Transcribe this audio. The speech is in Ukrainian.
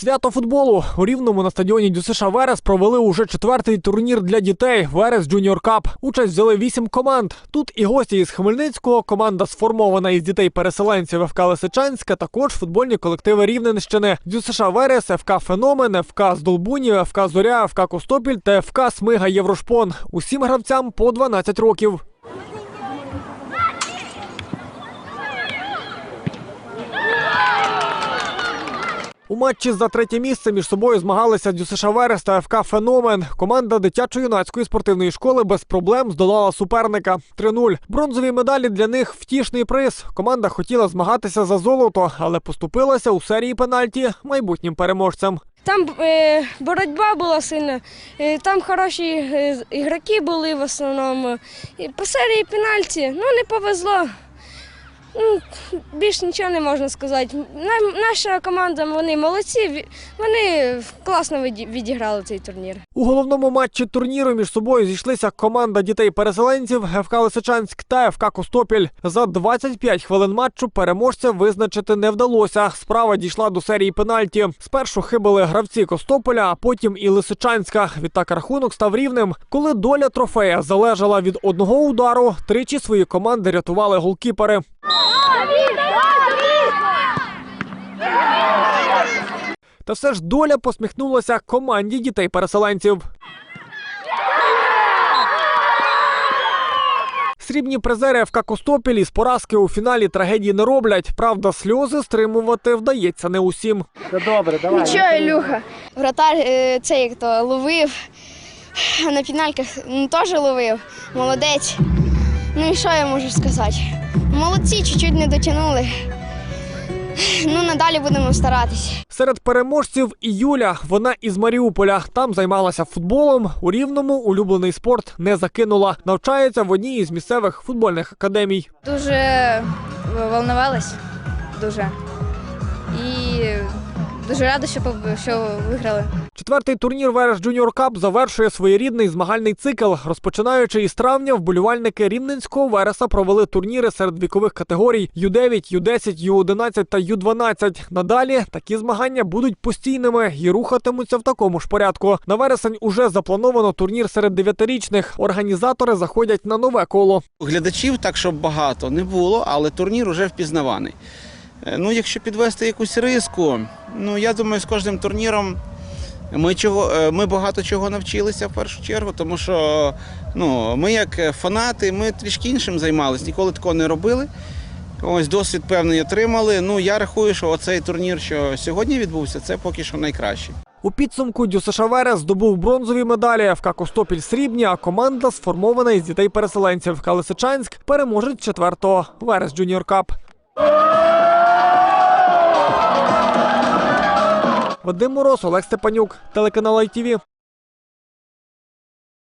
Свято футболу у рівному на стадіоні ДЮСШ Верес провели уже четвертий турнір для дітей Верес Джуніор Кап. Участь взяли вісім команд. Тут і гості із Хмельницького, команда сформована із дітей переселенців ФК Лисичанська, також футбольні колективи Рівненщини. ДЮСШ Верес, ФК Феномен, ФК Здолбунів, ФК Зоря, ФК Костопіль та ФК Смига Єврошпон. Усім гравцям по 12 років. Матчі за третє місце між собою змагалися ДЮСШ Верес та ФК Феномен. Команда дитячо-юнацької спортивної школи без проблем здолала суперника 3-0. Бронзові медалі для них втішний приз. Команда хотіла змагатися за золото, але поступилася у серії пенальті майбутнім переможцям. Там е, боротьба була сильна, е, там хороші е, ігроки були в основному. По серії пенальті ну не повезло. Ну, більш нічого не можна сказати. На- Наша команда вони молодці, вони класно віді- відіграли цей турнір. У головному матчі турніру між собою зійшлися команда дітей-переселенців ФК Лисичанськ та ФК Костопіль. За 25 хвилин матчу переможця визначити не вдалося. Справа дійшла до серії пенальті. Спершу хибили гравці Костополя, а потім і Лисичанська. Відтак рахунок став рівним. Коли доля трофея залежала від одного удару, тричі свої команди рятували голкіпери. Та все ж доля посміхнулася команді дітей-переселенців. Срібні призери ФК Костопіль із поразки у фіналі трагедії не роблять. Правда, сльози стримувати вдається не усім. Нічого, Ілюха. Вратар е, цей хто ловив, а на пінальках ну, теж ловив. Молодець. Ну і що я можу сказати? Молодці, чуть-чуть не дотягнули. Ну, надалі будемо старатись. Серед переможців і Юля. Вона із Маріуполя. Там займалася футболом. У рівному улюблений спорт не закинула. Навчається в одній із місцевих футбольних академій. Дуже волновалась, дуже. І дуже рада, що, що виграли. Четвертий турнір Верес Джуніор Кап завершує своєрідний змагальний цикл. Розпочинаючи із травня, вболівальники Рівненського Вереса провели турніри серед вікових категорій Ю-9, Ю-10, Ю-11 та Ю-12. Надалі такі змагання будуть постійними і рухатимуться в такому ж порядку. На вересень уже заплановано турнір серед дев'ятирічних. Організатори заходять на нове коло. Глядачів так, щоб багато не було, але турнір уже впізнаваний. Е, Ну, якщо підвести якусь риску, ну я думаю, з кожним турніром ми, чого, е, ми багато чого навчилися в першу чергу, тому що ну, ми як е, фанати, ми трішки іншим займалися, ніколи такого не робили. Ось досвід певний отримали. Ну я рахую, що оцей турнір, що сьогодні відбувся, це поки що найкращий. У підсумку ДЮСШ Верес здобув бронзові медалі, ФК Костопіль срібні, а команда сформована із дітей-переселенців. ФК Лисичанськ переможець четвертого Верес Джуніор Кап. Вадим Мороз, Олег Степанюк, телеканал ITV.